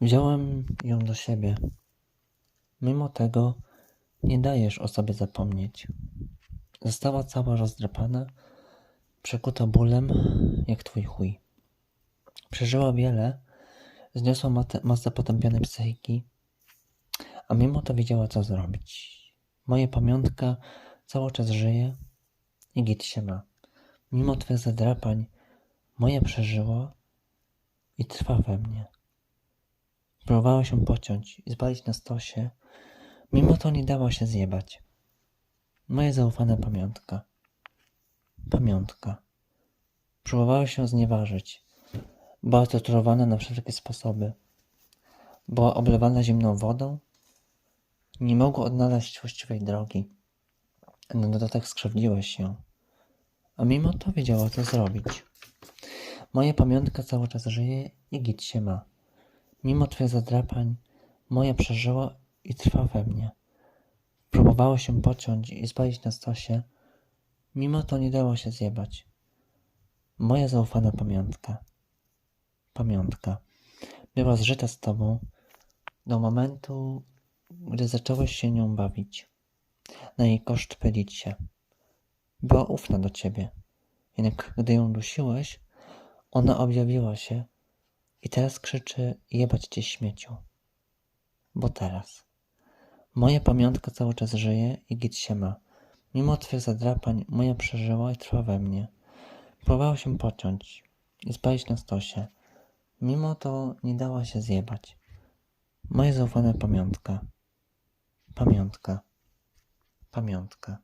Wziąłem ją do siebie. Mimo tego nie dajesz o sobie zapomnieć. Została cała rozdrapana, przekuta bólem, jak twój chuj. Przeżyła wiele, zniosła masę potępionej psychiki, a mimo to wiedziała, co zrobić. Moja pamiątka cały czas żyje i git się ma. Mimo twych zadrapań, moja przeżyła i trwa we mnie. Próbowała się pociąć i spalić na stosie, mimo to nie dała się zjebać. Moja zaufana pamiątka. Pamiątka. Próbowała się znieważyć. Była torturowana na wszelkie sposoby. Była oblewana zimną wodą. Nie mogła odnaleźć właściwej drogi. Na dodatek skrzywdziłeś ją. A mimo to wiedziała, co zrobić. Moja pamiątka cały czas żyje i git się ma. Mimo twych zadrapań, moja przeżyła i trwa we mnie. Próbowała się pociąć i spalić na stosie, mimo to nie dało się zjebać. Moja zaufana pamiątka. Pamiątka. Była zżyta z tobą do momentu, gdy zacząłeś się nią bawić. Na jej koszt pylić się. Była ufna do ciebie. Jednak gdy ją dusiłeś, ona objawiła się i teraz krzyczy jebać cię śmieciu. Bo teraz. Moja pamiątka cały czas żyje i git się ma. Mimo twych zadrapań moja przeżyła i trwa we mnie. Próbowała się pociąć i spalić na stosie. Mimo to nie dała się zjebać. Moja zaufana pamiątka. Pamiątka. Pamiątka.